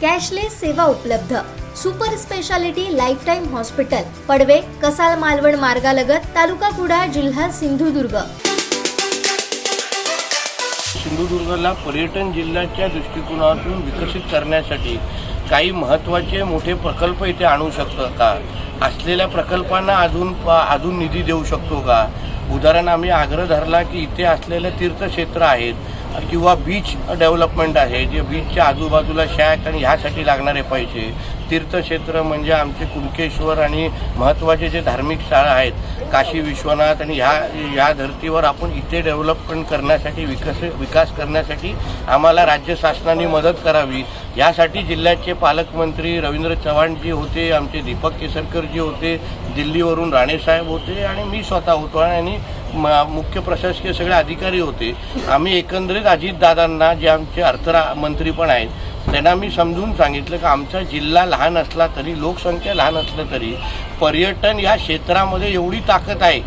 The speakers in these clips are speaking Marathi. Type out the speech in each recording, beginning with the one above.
cashless सेवा उपलब्ध. Super speciality life time hospital Padave Kasal Malvan मार्गालगत तालुका कुडाळ जिल्हा सिंधुदुर्ग. सिंधुदुर्गला पर्यटन जिल्ह्याच्या दृष्टिकोनातून विकसित करण्यासाठी काही महत्त्वाचे मोठे प्रकल्प इथे आणू शकतो का? असलेल्या प्रकल्पांना अजून अजून निधी देऊ शकतो का? उदाहरण आम्ही आग्रह धरला की इथे असलेले तीर्थक्षेत्र आहेत. किंवा बीच डेव्हलपमेंट आहे जे बीचच्या आजूबाजूला शॅक आणि ह्यासाठी लागणारे पैसे. तीर्थक्षेत्र म्हणजे आमचे कुणकेश्वर आणि महत्त्वाचे जे धार्मिक शाळा आहेत काशी विश्वनाथ आणि ह्या ह्या धर्तीवर आपण इथे डेव्हलपमेंट करण्यासाठी विकस विकास करण्यासाठी आम्हाला राज्य शासनाने मदत करावी. यासाठी जिल्ह्याचे पालकमंत्री रवींद्र चव्हाण जी होते आमचे दीपक केसरकर जी होते दिल्लीवरून राणेसाहेब होते आणि मी स्वतः होतो आणि मुख्य प्रशासकीय सगळे अधिकारी होते. आम्ही एकंदरीत अजितदादांना जे आमचे अर्थरा मंत्री पण आहेत त्यांना मी समजून सांगितलं की आमचा जिल्हा लहान असला तरी लोकसंख्या लहान असलं तरी पर्यटन या क्षेत्रामध्ये एवढी ताकद आहे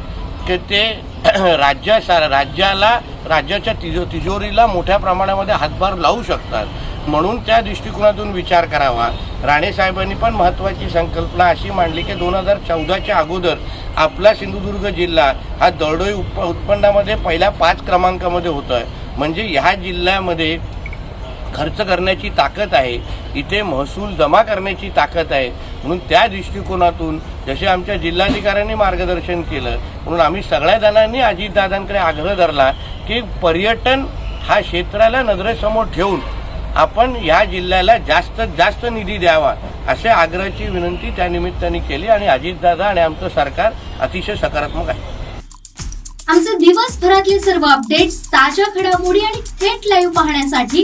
की ते राज्या राज्याला राज्याच्या तिजो तिजोरीला मोठ्या प्रमाणामध्ये हातभार लावू शकतात. म्हणून त्या दृष्टिकोनातून विचार करावा. राणे साहेबांनी पण महत्त्वाची संकल्पना अशी मांडली की दोन हजार चौदाच्या अगोदर आपला सिंधुदुर्ग जिल्हा हा दरडोई उप उत्पन्नामध्ये पहिल्या पाच क्रमांकामध्ये होतो आहे म्हणजे ह्या जिल्ह्यामध्ये खर्च करण्याची ताकद आहे इथे महसूल जमा करण्याची ताकद आहे. म्हणून त्या दृष्टिकोनातून जसे आमच्या जिल्हाधिकाऱ्यांनी मार्गदर्शन केलं म्हणून आम्ही सगळ्या जणांनी अजितदादांकडे आग्रह धरला की पर्यटन हा क्षेत्राला नजरेसमोर ठेवून आपण या जिल्ह्याला जास्तीत जास्त निधी द्यावा अशा आग्रहाची विनंती त्या निमित्ताने केली आणि अजितदादा आणि आमचं सरकार अतिशय सकारात्मक आहे. आमचे दिवसभरातले सर्व अपडेट्स ताज्या घडामोडी आणि थेट लाईव्ह पाहण्यासाठी